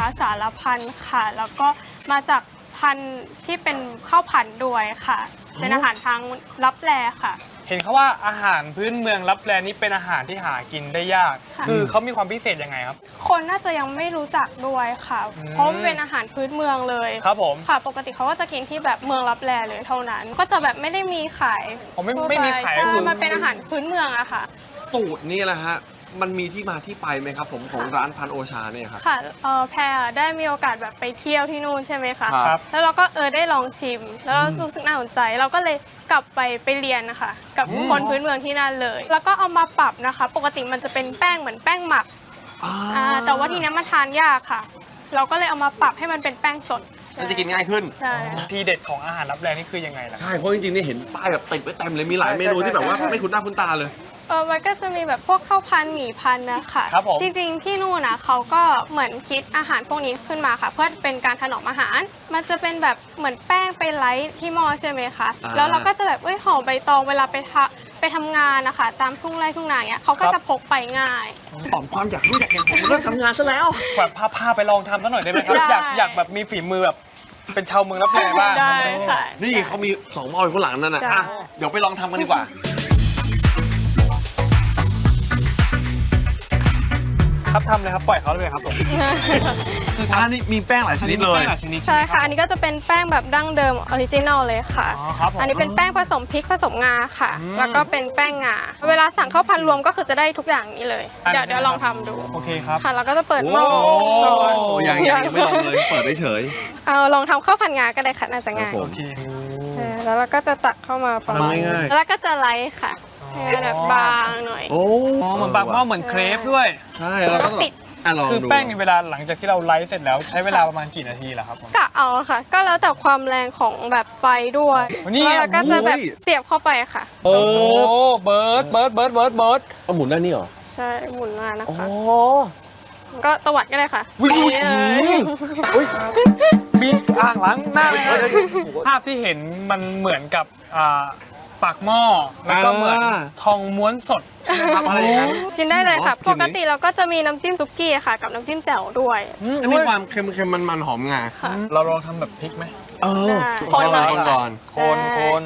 นูนะคะสารพันค่ะ แล้วก็มาจากพันธุ์ที่เป็นข้าวผัดด้วยค่ะ เป็นอาหารทางลับแลค่ะ เห็นเขาว่าอาหารพื้นเมืองรับแลนี่เป็นอาหารที่หากินได้ยาก ค่ะ คือเขามีความพิเศษยังไงครับ คนน่าจะยังไม่รู้จักด้วยค่ะอืมเพราะมันเป็นอาหารพื้นเมืองเลยครับผมค่ะ ปกติเขาก็จะกินที่แบบเมืองลับแลเลยเท่านั้น ก็จะแบบไม่ได้มีขายผมไม่ทั่วไม่มีปขายใช่คือ มันเป็นอาหารพื้นเมืองอะค่ะ สูตรนี่แหละฮะ มันมีที่มาที่ไปไหมครับผมของร้านพันโอชาเนี่ยครับ ค่ะเอ่อแพรได้มีโอกาสแบบไปเที่ยวที่นู่นใช่ไหมคะ ครับ แล้วเราก็เออได้ลองชิม แล้วเรารู้สึกน่าสนใจ เราก็เลยกลับไปไปเรียนนะคะ กับคนพื้นเมืองที่นั่นเลย แล้วก็เอามาปรับนะคะ ปกติมันจะเป็นแป้งเหมือนแป้งหมักอ่าอ่าแต่ว่าทีเนี้ยมันทานยากค่ะ เราก็เลยเอามาปรับให้มันเป็นแป้งสด มันจะกินง่ายขึ้น ใช่ทีเด็ดของอาหารรับแลนี่คือยังไงล่ะ ใช่ เพราะจริงๆนี่เห็นป้ายแบบติดไว้เต็มเลย มีหลายเมนูที่แบบว่าใช่ใช่ไม่คุ้นหน้าคุ้นตาเลย เออมันก็จะมีแบบพวกข้าวพันหมี่พันนะคะครับผม จริงๆที่นู่นนะเขาก็เหมือนคิดอาหารพวกนี้ขึ้นมาค่ะ เพื่อเป็นการถนอมอาหาร มันจะเป็นแบบเหมือนแป้งไปไลท์ที่หม้อใช่ไหมคะอ่า แล้วเราก็จะแบบเอ้ยห่อใบตองเวลาไปทะไปทำงานนะคะ ตามทุ่งไร่ทุ่งนาเนี้ยเขาก็จะพกไปง่าย ตอบความอยากรู้อยากเห็นผมเริ่มทำงานซะแล้ว แบบพาพาไปลองทำสักหน่อยได้ไหมครับ ได้ อยากอยากแบบมีฝีมือแบบ เป็นชาวเมืองรับแลบ้างได้ค่ะ นี่เขามีสองหม้ออยู่ข้างหลังนั่นนะจ้ะ อะเดี๋ยวไปลองทำกันดีกว่า ครับทำเลยครับปล่อยเขาเลยครับผม อ่านี่มีแป้งหลายชนิดเลย อันนี้ป็นแป้งหาชนิดใช่ไหมค่ะอันนี้ก็จะเป็นแป้งแบบดั้งเดิมออริจินอลเลยค่ะอ๋อครับผมอันนี้เป็นแป้งผสมพริกผสมงาค่ะ อืม แล้วก็เป็นแป้งงา เวลาสั่งข้าวพันรวมก็คือจะได้ทุกอย่างนี้เลยอันนี้เดี๋ยวเดี๋ยวลองทำดู โอเคครับ ค่ะ เราก็จะเปิดหโอ้ม้อยังยังยังไม่ลองเลยเปิดเฉย เอาลองทำข้าวพันงาก็ได้ค่ะน่าจะง่ายครับผโอมเค เออแล้วเราก็จะตักเข้ามาประมาณทำง่ายๆ แล้วก็จะไลท์ค่ะให้มันแบบบางหน่อย โอ้อ๋อเหมือนปากหม้อเหมือนเครปด้วย ใช่แล้วแล้วก็ก็ปิด อะลองคือดูแป้งในเวลาหลังจากที่เราไลฟ์เสร็จแล้วใช้เวลาประมาณกี่นาทีล่ะครับผม กะเอาค่ะ ก็แล้วแต่ความแรงของแบบไฟด้วยวันนี้แล้วเราก็จะแบบเสียบเข้าไปค่ะ เอโอ้อเบิร์ดเบิร์ดเบิร์ดเบิร์ดเบิร์ดเอาหมุนได้นี่เหรอใช่หมุนมานะอ๋อคะ ก็ตวัดก็ได้ค่ะอุ๊ยนี่เลยอุ๊ยมีอ่างล้างหน้าไหมครับภาพที่เห็นมันเหมือนกับอ่า ปากหม้อแล้วก็เหมือนอ่า ทองม้วนสดนะครับอะไรอย่างนั้นกินได้เลยค่ะอ๋อกิปนไหมกติเราก็จะมีน้ำจิ้มซุกี้ค่ะ กับน้ำจิ้มแจ่วด้วยอันนี้ความเค็มๆมันๆหอมงาค่ะ เราลองทำแบบพริกไหมเออได้คนก่อนคนก่อนโคนใช่โคน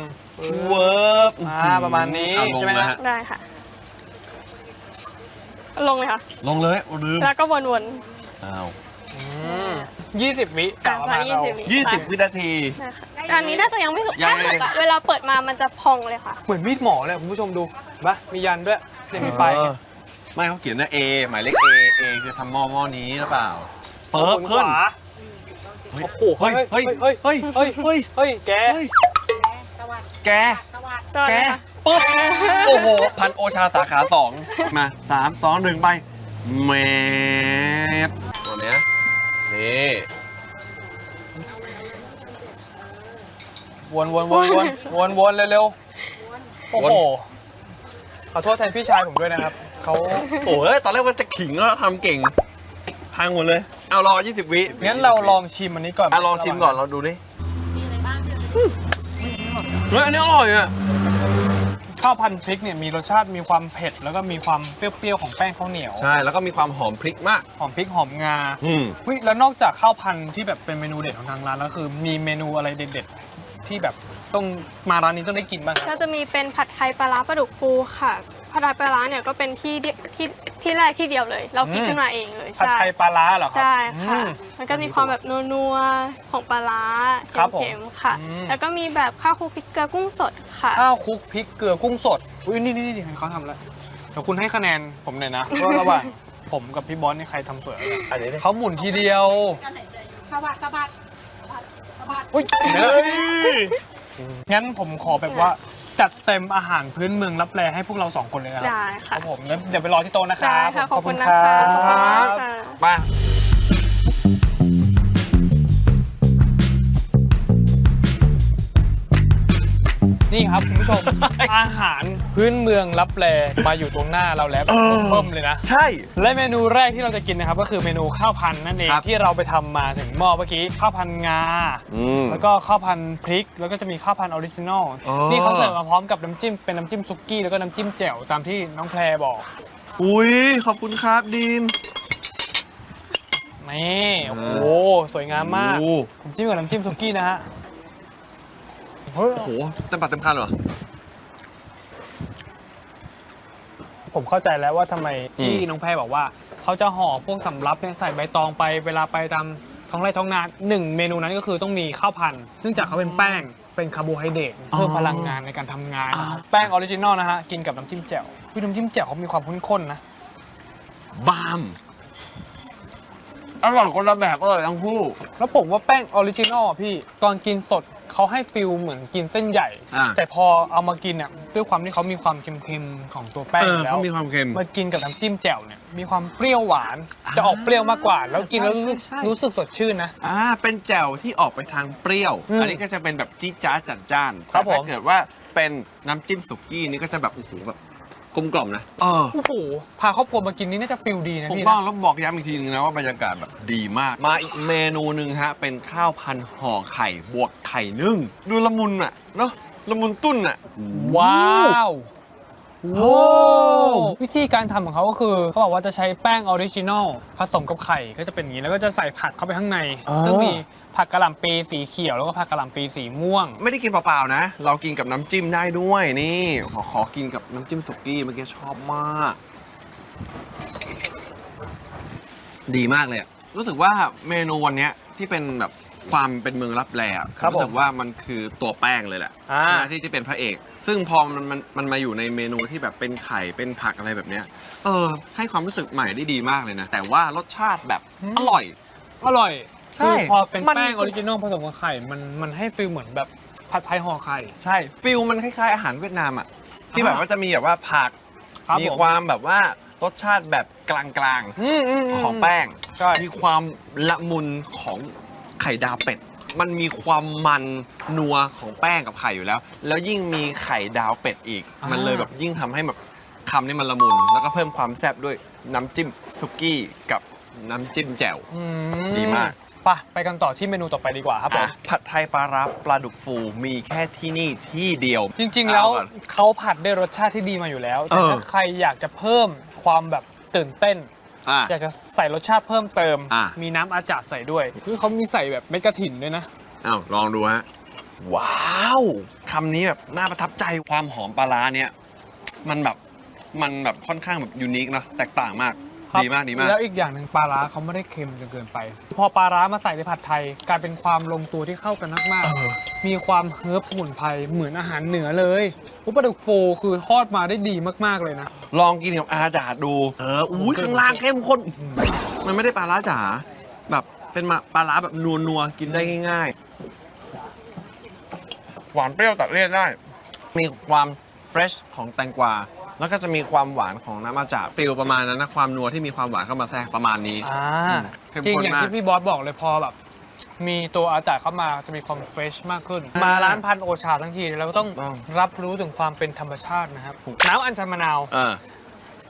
เวิร์บอ่าประมาณนี้อะลงใช่ไหมเลยฮะฮะได้ค่ะ ลงเลยค่ะ ลงเลยลืมแล้วก็วนอ้าว ยี่สิบวิๆกะประมาณเราวิยี่สิบวินาทีได้ค่ะอันนี้น่าจะยังไม่สุกยังถ้าสุกอะเวลาเปิดมามันจะพองเลยค่ะ เหมือนมีดหมอเลยคุณผู้ชมดูปะมียันด้วยเนี่ยมีไปเออไม่เขาเขียนว่า A หมายเลข A A คือทำหม้อหม้อนี้หรือเปล่า เปิบขึ้นขวาเฮ้ยโอ้โหเฮ้ยเฮ้ยเฮ้ยเฮ้ยเฮ้ย เฮ้ยแกเฮ้ย แก ตอนแก นี้ค่ะปุ๊บ โอ้โห พันโอชาสาขาสองมาสามสองหนึ่งไปเมตรตัวเนี้ย นี่วนวนวนวนวนวนเร็วๆโอ้โหขอโทษแทนพี่ชายผมด้วยนะครับเขาโอ้ยตอนแรกว่าจะขิงแล้วทำเก่ง พังหมดเลย เอารอ 20 วิงั้นเราลองชิมอันนี้ก่อนอะลองชิมก่อนเราดูดิเฮ้ยอันนี้อร่อยอะ ข้าวพันพริกเนี่ยมีรสชาติมีความเผ็ด แล้วก็มีความเปรี้ยวๆของแป้งข้าวเหนียว ใช่ แล้วก็มีความหอมพริกมาก หอมพริกหอมงาอืมเฮ้ยแล้วนอกจากข้าวพันธุ์ที่แบบเป็นเมนูเด็ดของทางร้านแล้วคือมีเมนูอะไรเด็ดๆที่แบบต้องมาร้านนี้ต้องได้กินบ้างครับ ก็จะมีเป็นผัดไทยปลาร้าปลาดุกฟูค่ะ ผัดไทยปลาร้าเนี่ยก็เป็นที่เดียที่ที่แรกที่เดียวเลย เราคิดอืม ขึ้นมาเองเลยผัดใช่ไทยปลาร้าเหรอครับใช่ค่ะอืมมันก็มีความแบบนัวๆของปลาร้าครับผมเค็มๆค่ะ อืม แล้วก็มีแบบข้าวคลุกพริกเกลือกุ้งสดค่ะ ข้าวคลุกพริกเกลือกุ้งสด อุ้ยนี่นี่นี่เขาทำแล้วเดี๋ยวคุณให้คะแนนผมหน่อยนะว่าระหว่าง ผมกับพี่บอสนี่ใครทำสวยกว่ากันอันนี้ดิเขาหมุนทีเดียวสะบัดสะบัดสะบัดอุ้ยเฮ้ยงั้นผมขอแบบว่า จัดเต็มอาหารพื้นเมืองรับแลให้พวกเราสองคนเลยนะครัได้คค่ะ รับผมงั้นเดี๋ยวไปรอที่โต๊ะนะครัได้บค่ะขอบคุณนะรัคะบครับค่ะ นี่ครับคุณผู้ชม อาหารพื้นเมืองรับแลมาอยู่ตรงหน้าเราแล้วแบบเออเพิ่มเลยนะ ใช่ และเมนูแรกที่เราจะกินนะครับก็คือเมนูข้าวพันธุ์นั่นเองครับ ที่เราไปทำมาถึงหม้อเมื่อกี้ข้าวพันธุ์งา อืม แล้วก็ข้าวพันธุ์พริก แล้วก็จะมีข้าวพันธุ์ออริจินอลอ๋อ นี่เขาเสิร์ฟมาพร้อมกับน้ำจิ้มเป็นน้ำจิ้มซุกี้แล้วก็น้ำจิ้มแจ่วตามที่น้องแพรบอกอุ้ยขอบคุณครับดีม นี่โอ้โหสวยงามมากโอ้ ผมจิ้มกับน้ำจิ้มซุกี้นะฮะ เฮ้ยโหเต็มปากเต็มคำเหรอ ผมเข้าใจแล้วว่าทำไมที่อืม น้องแพรบอกว่า เขาจะห่อพวกสำรับเนี่ยใส่ใบตองไปเวลาไปตามท้องไร่ท้องนาหนึ่งเมนูนั้นก็คือต้องมีข้าวพันธุ์เนื่องจากเขาเป็นแป้งเป็นคาร์โบไฮเดรตเพิ่มพลังงานในการทำงานนะครับแป้งออริจินอลนะฮะ กินกับน้ำจิ้มแจ่วพี่น้ำจิ้มแจ่วเขามีความข้นๆนะ บามอร่อยคนละแบบอร่อยทั้งคู่ แล้วผมว่าแป้งออริจินอลอะพี่ตอนกินสด เขาให้ฟิลเหมือนกินเส้นใหญ่ อ่า แต่พอเอามากินเนี่ยด้วยความที่เขามีความเค็มๆของตัวแป้งเออแล้วเขามีความเค็ม มากินกับน้ำจิ้มแจ่วเนี่ยมีความเปรี้ยวหวานจะออกเปรี้ยวมากกว่า แล้วกินแล้วรู้ใช่ใช่ รู้สึกสดชื่นนะ อ่า เป็นแจ่วที่ออกไปทางเปรี้ยว อืมอันนี้ก็จะเป็นแบบจี๊ดจ๊าดจัดจ้านครับแต่ถ้าผมเกิดว่าเป็นน้ำจิ้มสุกี้นี่ก็จะแบบโอ้โหแบบ กลมกล่อมนะ เออโอ้โหพาครอบครัวมากินนี่น่าจะฟิลดีนะถูกพี่ต้องนะแล้วบอกย้ำอีกทีนึงนะว่าบรรยากาศแบบดีมาก มาอีกเมนูหนึ่งฮะ เป็นข้าวพันห่อไข่บวกไข่นึ่ง ดูละมุนอะ เนาะละมุนตุ้นอะว้าว โว้ววิธีการทำของเขาก็คือเขาบอกว่าจะใช้แป้งออริจินอลผสมกับไข่ก็จะเป็นอย่างนี้ แล้วก็จะใส่ผักเข้าไปข้างในซึ่งมีผักกะหล่ำปีสีเขียวแล้วก็ผักกะหล่ำปีสีม่วง ไม่ได้กินเปล่าๆนะ เรากินกับน้ำจิ้มได้ด้วยนี่ขอขอกินกับน้ำจิ้มสุกี้เมื่อกี้ชอบมาก ดีมากเลยอะรู้สึกว่าเมนูวันเนี้ยที่เป็นแบบ ความเป็นเมืองรับแลอะครับผมรู้สึกว่ามันคือตัวแป้งเลยแหละอ่า ที่ที่เป็นพระเอก ซึ่งพอมันมันมันมาอยู่ในเมนูที่แบบเป็นไข่เป็นผักอะไรแบบเนี้ย เออ ให้ความรู้สึกใหม่ได้ดีมากเลยนะ แต่ว่ารสชาติแบบอร่อย อร่อยใช่คือพอเป็นมัน แป้งออริจินอลผสมกับไข่ มันมันให้ฟิลเหมือนแบบผัดไทยห่อไข่ ใช่ฟิลมันคล้ายๆอาหารเวียดนามอะที่แบบว่าจะมีแบบว่าผักครับมีผม ความแบบว่ารสชาติแบบกลางอืมอืมๆของแป้ง ใช่ มีความละมุนของ ไข่ดาวเป็ด มันมีความมันนัวของแป้งกับไข่อยู่แล้ว แล้วยิ่งมีไข่ดาวเป็ดอีก มันเลยแบบยิ่งทำให้แบบคำนี้มันละมุน แล้วก็เพิ่มความแซ่บด้วยน้ำจิ้มซุกี้กับน้ำจิ้มแจ่ว อืดีมาก ไปไปกันต่อที่เมนูต่อไปดีกว่าครับผม อะผัดไทยปลารับปลาดุกฟูมีแค่ที่นี่ที่เดียวจริง ๆ แล้วเอาก่อน เขาผัดได้รสชาติที่ดีมาอยู่แล้ว แต่เออ ถ้าใครอยากจะเพิ่มความแบบตื่นเต้น อะอยากจะใส่รสชาติเพิ่มเติม อะ มีน้ำอาจาดใส่ด้วยคือเขามีใส่แบบเม็ดกระถิ่นด้วยนะ อ้าวลองดูฮะ ว้าวคำนี้แบบน่าประทับใจความหอมปลาร้าเนี่ย มันแบบมันแบบค่อนข้างแบบยูนิคเนอะแตกต่างมาก ครับดีมากดีมาก แล้วอีกอย่างหนึ่งปลาร้าเขาไม่ได้เค็มจนเกินไป พอปลาร้ามาใส่ในผัดไทยกลายเป็นความลงตัวที่เข้ากันมากๆ มีความเฮิร์บสมุนไพรเหมือนอาหารเหนือเลยอุปลาดุกโฟคือทอดมาได้ดีมากๆเลยนะ ลองกินกับอาจาดดูเอออุ้ยข้างล่างเข้มข้นมันไม่ได้ปลาร้าจ๋าแบบเป็นมาปลาร้าแบบนัวๆกินได้ง่าย ๆ หวานเปรี้ยวตัดเลี่ยนได้ มีความเฟรชของแตงกวา แล้วก็จะมีความหวานของน้ำอาจาดฟิลประมาณนั้นนะความนัวที่มีความหวานเข้ามาแทรกประมาณนี้ อ่าเข้มจริงข้นอย่างมาก ที่พี่บอสบอกเลยพอแบบ มีตัวอาจารย์เข้ามาจะมีความเฟรชมากขึ้น มาร้านพันโอชาทั้งทีเราก็ต้องต้องรับรู้ถึงความเป็นธรรมชาตินะครับน้ำอัญชันมะนาว เออ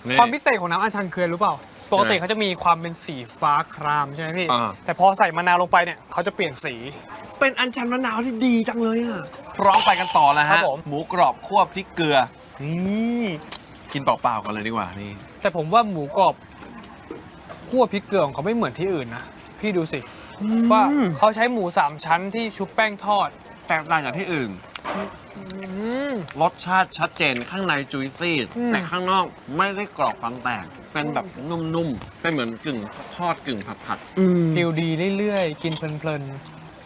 นี่ ความพิเศษของน้ำอัญชันคืออะไรรู้เปล่า ปกติเออเขาจะมีความเป็นสีฟ้าครามใช่ไหมพี่ อ่า แต่พอใส่มะนาวลงไปเนี่ยเขาจะเปลี่ยนสี เป็นอันชันมะนาวที่ดีจังเลยอะ พร้อมไปกันต่อแล้วครัฮะบผม หมูกรอบคั่วพริกเกลือนี่กินเปล่าๆกันเลยดีกว่านี่แต่ผมว่าหมูกรอบคั่วพริกเกลือของเขาไม่เหมือนที่อื่นนะ พี่ดูสิ ว่าเขาใช้หมูสามชั้นที่ชุบแป้งทอด แตกต่างจากที่อื่น อืม รสชาติชัดเจนข้างในจุยซี่อืม แต่ข้างนอกไม่ได้กรอบฟังแตก เป็นแบบนุ่มๆเป็นเหมือนกึ่งทอดกึ่งผัดๆ ฟิลดีเรื่อยๆ กินเพลิน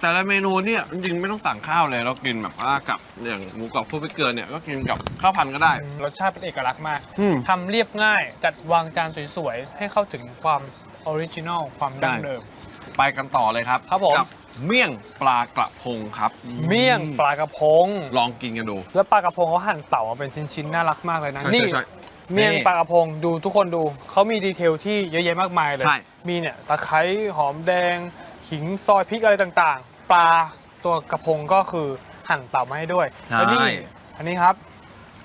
แต่ละเมนูเนี่ยจริงๆไม่ต้องสั่งข้าวเลยเรากินแบบว่ากับอย่างหมูกรอบคั่วพริกเกลือเนี่ยก็กินกับข้าวพันก็ได้ๆรสชาติเป็นเอกลักษณ์มากอืม ทำเรียบง่ายจัดวางจานสวยๆ ให้เข้าถึงความออริจินอลความดั้งใช่เดิม ไปกันต่อเลยครับครับผม กัเมี่ยงปลากระพงครับเมี่ยงปลากระพง ลองกินกันดู แล้วปลากระพงเขาหั่นเต่ามาเป็นชิ้นๆ น่ารักมากเลยนะ ใช่นี่ ใช่ใช่เมี่ยงนี่ปลากระพงดูทุกคนดู เขามีดีเทลที่เยอะแยะมากมายเลย ใช่ มีเนี่ยตะไคร้หอมแดง ขิงซอยพริกอะไรต่างๆ ปลาตัวกระพงก็คือหั่นเต่ามาให้ด้วยใช่ แล้วนี่อันนี้ครับ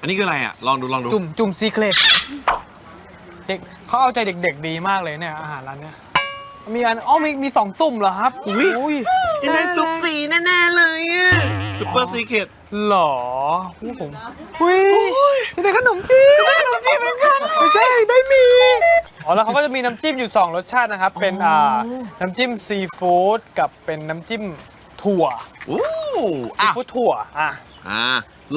อันนี้คืออะไรอะ ลองดูลองดู จุ่มจุ่มซีเครตเด็กเขาเอาใจเด็ก ๆ ดีมากเลยเนี่ยอาหารร้านเนี้ยมีอันอ๋อมีมีสองซุ่มเหรอครับอุ๊ยอันนั้นซุปสีแน่ๆเลยอะซุปเปอร์ซีเคทหรออู้ผมอุ้ยจะได้ขนมจีนได้ขนมจีนเหมือนกันไม่ใช่ได้มี อ๋อแล้วเขาก็จะมีน้ำจิ้มอยู่ 2 รสชาตินะครับ เป็นอ่าน้ำจิ้มซีฟู้ดกับเป็นน้ำจิ้มถั่วอู้ซีอะฟู้ดถั่วอะอ่า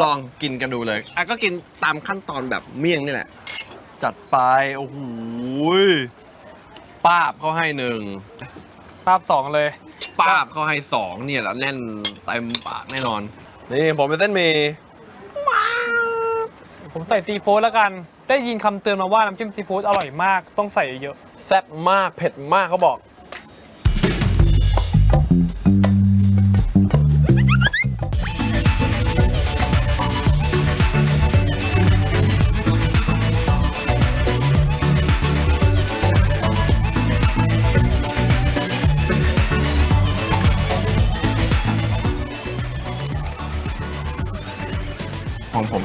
ลองกินกันดูเลยอะก็กินตามขั้นตอนแบบเมี่ยงนี่แหละ จัดไปโอ้โหยป้าบเขาให้หนึ่งภาพสองเลย ป้าบเขาให้สองเนี่ยแล้วแน่นเต็มปากแน่นอน นี่ผมเป็นเส้นหมี่ ผมใส่ซีฟู้ดแล้วกัน ได้ยินคำเตือนมาว่าน้ำจิ้มซีฟู้ดอร่อยมาก ต้องใส่เยอะ แซ่บมากเผ็ดมากเขาบอก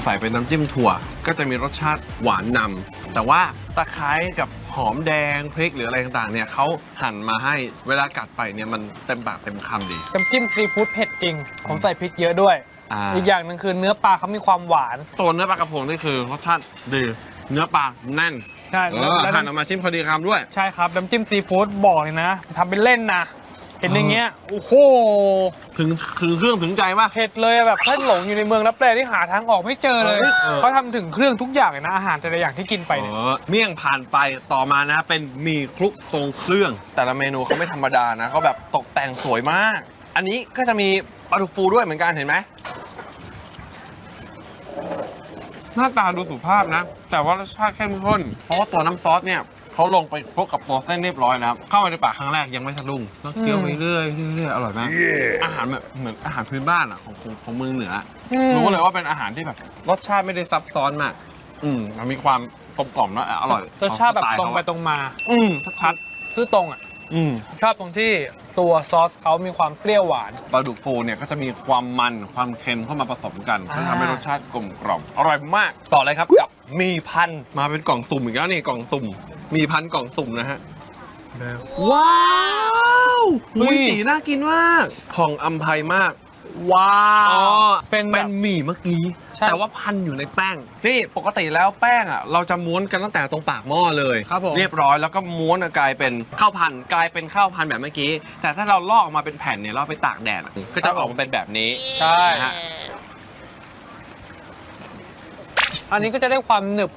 ใส่เป็นน้ำจิ้มถั่ว ก็จะมีรสชาติหวานนำแต่ว่าตะไคร้กับหอมแดงพริกหรืออะไรต่างๆเนี่ยเขาหั่นมาให้เวลากัดไปเนี่ยมันเต็มปากเต็มคำดี น้ำจิ้มซีฟู้ดเผ็ดจริง ผมใส่พริกเยอะด้วยอ่า อีกอย่างหนึ่งคือเนื้อปลาเขามีความหวานตัวเนื้อปลากระพงนี่คือรสชาติดีเนื้อปลาแน่นใช่เอแล้วอแล้วหั่นออกมาชิมพอดีคำด้วย ใช่ครับน้ำจิ้มซีฟู้ดบอกเลยนะทำเป็นเล่นนะ เห็นอย่างเงี้ยโอ้โหถึงถึงเครื่องถึงใจป่ะ เผ็ดเลยอะแบบถ้าหลงอยู่ในเมืองรับแปลที่หาทางออกไม่เจอเลยเออเออ เขาทำถึงเครื่องทุกอย่างเลยนะอาหารแต่ละอย่างที่กินไปเอเนี่ยอเมี่ยงผ่านไปต่อมานะเป็นหมี่คลุกทรงเครื่อง แต่ละเมนูเขาไม่ธรรมดานะเขาแบบตกแต่งสวยมาก อันนี้ก็จะมีปลาทูฟูด้วยเหมือนกันเห็นไหมหน้าตาดูสุภาพนะ แต่ว่ารสชาติเข้มข้น เพราะว่าตัวน้ำซอสเนี่ย เขาลงไปคลุกกับตัวเส้นเรียบร้อยแล้วเข้าไปในปากครั้งแรกยังไม่สะดุ้งแล้วเคี้ยวไปเรื่อยๆเรื่อยๆอร่อยมากอาหารแบบเหมือนอาหารพื้นบ้านอะของของของเมืองเหนือรู้เลยว่าเป็นอาหารที่แบบรสชาติไม่ได้ซับซ้อนมาก อืมมันมีความกลมกล่อมแล้วอร่อยรสชาติแบบขอตรงไปสตรงมาอืมชัดคือตรงอะๆอืม ชอบตรงที่ตัวซอสเขามีความเปรี้ยวหวาน ปลาดุกฟูเนี่ยก็จะมีความมันความเค็มเข้ามาผสมกันอ่าที่ทำให้รสชาติกลมกล่อมอร่อยมาก ต่อเลยครับกับหมีพันธุ์มาเป็นกล่องสุ่มอีกแล้วนี่กล่องสุ่มห มีพันธุ์กล่องสุ่มนะฮะว้าวอุ้ยสีน่ากินมากผ่องอัมภัยมาก ว้าอ๋อเป็นแบเป็บ นหมี่เมื่อกี้ ใช่แต่ว่าพันอยู่ในแป้ง นี่ปกติแล้วแป้งอะ เราจะม้วนกันตั้งแต่ตรงปากหม้อเลย ครับผม เรียบร้อยแล้วก็ม้วนกลายเป็นข้าวพันกลายเป็นข้าวพันแบบเมื่อกี้ แต่ถ้าเราลอกออกมาเป็นแผ่นเนี่ยเราเอาไปตากแดดอะก็จะออกมาเป็นแบบนี้ใช่ นะฮะ อันนี้ก็จะได้ความหนึบ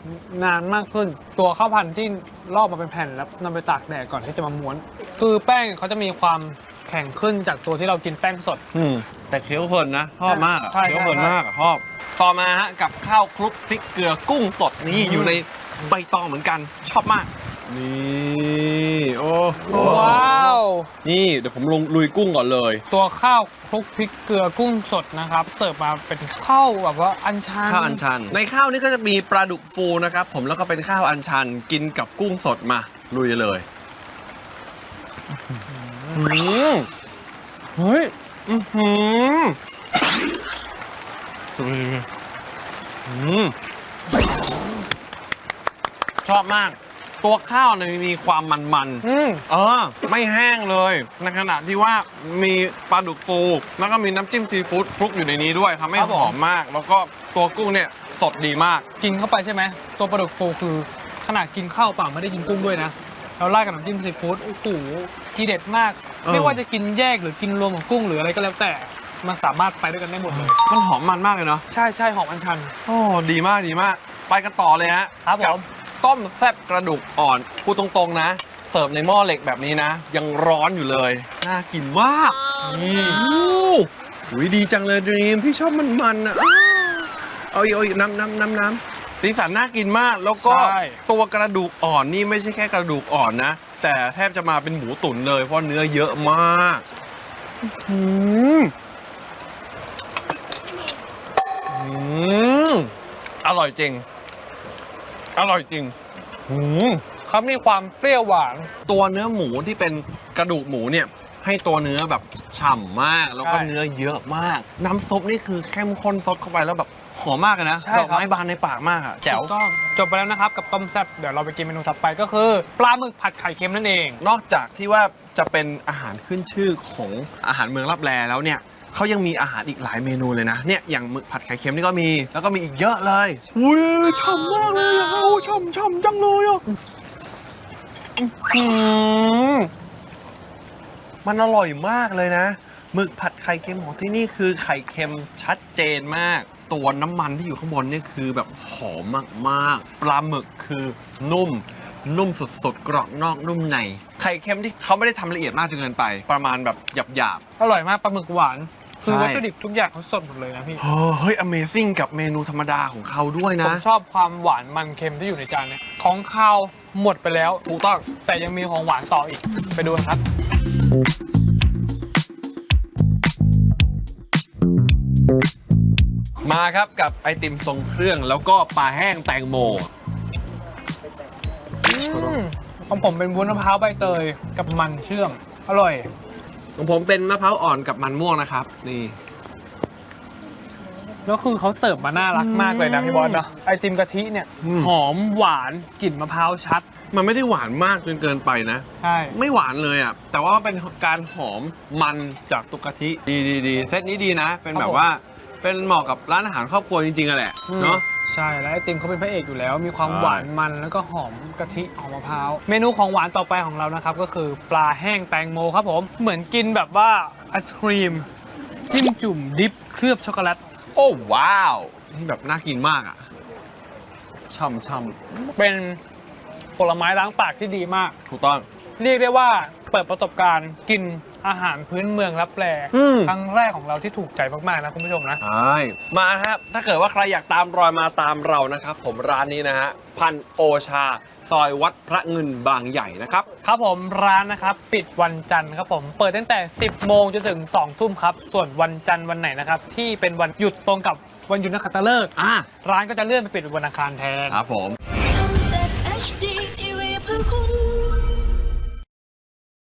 นานมากขึ้น ตัวข้าวพันธุ์ที่ลอกมาเป็นแผ่นแล้วนำไปตากแดดก่อนที่จะมาม้วน คือแป้งเขาจะมีความแข็งขึ้นจากตัวที่เรากินแป้งสด อืมแต่เคี้ยวเพลินนะชอบมากอะใช่ใช่ เคี้ยวเพลินมากอะชอบต่อมาฮะกับข้าวคลุกพริกเกลือกุ้งสดนี่อยู่ในใบตองเหมือนกันชอบมาก นี่ โอ้โหว้าว นี่เดี๋ยวผมลงลุยกุ้งก่อนเลย ตัวข้าวคลุกพริกเกลือกุ้งสดนะครับ เสิร์ฟมาเป็นข้าวแบบว่าอันชันข้าวอัญชัน ในข้าวนี่ก็จะมีปลาดุกฟูนะครับผมแล้วก็เป็นข้าวอัญชันกินกับกุ้งสดมาลุยเลยอืมเฮ้ยอือหืออืมชอบมาก ตัวข้าวเนี่ยมีความมันๆอืม เออ ไม่แห้งเลย ในขณะที่ว่ามีปลาดุกฟู แล้วก็มีน้ำจิ้มซีฟู้ดคลุกอยู่ในนี้ด้วยทำให้ครับหผม อมมาก แล้วก็ตัวกุ้งเนี่ยสดดีมาก กินเข้าไปใช่ไหม ตัวปลาดุกฟูคือขนาดกินข้าวเปล่าไม่ได้กินกุ้งด้วยนะเราราดกับน้ำจิ้มซีฟู้ดโอ้โหทีเด็ดมาก เออ ไม่ว่าจะกินแยกหรือกินรวมกับกุ้งหรืออะไรก็แล้วแต่ มันสามารถไปด้วยกันได้หมดเลย มันหอมมันมากเลยเนาะ ใช่ใช่หอมอัญชัน โอ้ดีมากดีมาก ไปกันต่อเลยฮะครับผม กั ต้มแซ่บกระดูกอ่อนพูดตรงๆนะ เสิร์ฟในหม้อเหล็กแบบนี้นะ ยังร้อนอยู่เลย น่ากินมากนี่อุ้ยดีจังเลยดรีมพี่ชอบมันมันๆอะอ้าวเอาอีกเอาอีกน้ำน้ำน้ำน้ำสีสันน่ากินมาก แล้วก็ใช่ ตัวกระดูกอ่อนนี่ไม่ใช่แค่กระดูกอ่อนนะ แต่แทบจะมาเป็นหมูตุ๋นเลย เพราะเนื้อเยอะมากอืมอืมอร่อยจริง อร่อยจริงอืมเขามีความเปรี้ยวหวาน ตัวเนื้อหมูที่เป็นกระดูกหมูเนี่ย ให้ตัวเนื้อแบบฉ่ำมาก แล้วก็ใช่เนื้อเยอะมาก น้ำซุปนี่คือเข้มข้นซดเข้าไปแล้วแบบหอมมากเลยนะใช่ดครัอบกไม้บานในปากมากอะแจ๋ว ถูกต้องจบไปแล้วนะครับกับต้มแซ่บเดี๋ยวเราไปกินเมนูถัดไปก็คือปลาหมึกผัดไข่เค็มนั่นเอง นอกจากที่ว่าจะเป็นอาหารขึ้นชื่อของอาหารเมืองรับแลแล้วเนี่ย เขายังมีอาหารอีกหลายเมนูเลยนะเนี่ยอย่างหมึกผัดไข่เค็มนี่ก็มี แล้วก็มีอีกเยอะเลยอุ้ยฉ่ำมากเลยอะโอ้ฉ่ำฉ่ำจังเลยอะอื้อหือมันอร่อยมากเลยนะหมึกผัดไข่เค็มของที่นี่คือไข่เค็มชัดเจนมาก ตัวน้ำมันที่อยู่ข้างบนเนี่ยคือแบบหอมมากๆปลาหมึกคือนุ่ม นุ่มสุดๆ กรอบนอกนุ่มใน ไข่เค็มที่เขาไม่ได้ทำละเอียดมากจนเกินไป ประมาณแบบหยาบอร่อยมากปลาหมึกหวาน คือใช่ วัตถุดิบทุกอย่างเขาสดหมดเลยนะพี่ๆเฮ้ย Amazing กับเมนูธรรมดาของเขาด้วยผนะ มชอบความหวานมันเค็มที่อยู่ในจานเนี้ยของข้าวหมดไปแล้วถูกต้อง แต่ยังมีของหวานต่ออีกไปดูกันครับ มาครับกับไอติมทรงเครื่องแล้วก็ปลาแห้งแตงโม ของผมเป็นวุ้นมะพร้าวใบเตยกับมันเชื่อม อร่อย ของผมเป็นมะพร้าวอ่อนกับมันม่วงนะครับ นี่ แล้วคือเขาเสิร์ฟมาน่ารักมากเลยนะพี่บอสเนาะไอติมกะทิเนี่ยอืม หอมหวานกลิ่นมะพร้าวชัด มันไม่ได้หวานมากจนเกินไปนะ ใช่ ไม่หวานเลยอะ แต่ว่าเป็นการหอมมันจากตุกกะทิ ดีดีดีเซตนี้ดีนะ เป็นแบบว่า เป็นเหมาะกับร้านอาหารครอบครัวจริงๆอะแหละเนาะ ใช่แล้วไอติมเขาเป็นพระเอกอยู่แล้ว มีความใช่หวานมันแล้วก็หอมกะทิหอมมะพร้าวเมนูของหวานต่อไปของเรานะครับ ก็คือปลาแห้งแตงโมครับผมเหมือนกินแบบว่าไอศครีมจิ้มจุ่มดิฟเคลือบช็อกโกแลตโอ้ว้าวนี่แบบน่ากินมากอะช่ำช่เป็นผลไม้ล้างปากที่ดีมากำถูกต้อง เรียกได้ว่าเปิดประสบการณ์กิน อาหารพื้นเมืองรับแลอืม ครั้งแรกของเราที่ถูกใจมากๆนะคุณผู้ชมนะ ใช่มาครับถ้าเกิดว่าใครอยากตามรอยมาตามเรานะครับ ผมร้านนี้นะฮะพันโอชา ซอยวัดพระเงินบางใหญ่นะครับ ครับผมร้านนะครับปิดวันจันทร์ครับผมเปิดตั้งแต่ 10 โมงจนถึง 2 ทุ่มครับ ส่วนวันจันทร์วันไหนนะครับ ที่เป็นวันหยุดตรงกับวันหยุดนักขัตฤกษ์อะร้านก็จะเลื่อนไปปิดเป็นวันอังคารแทน ครับผมช่อง7 HD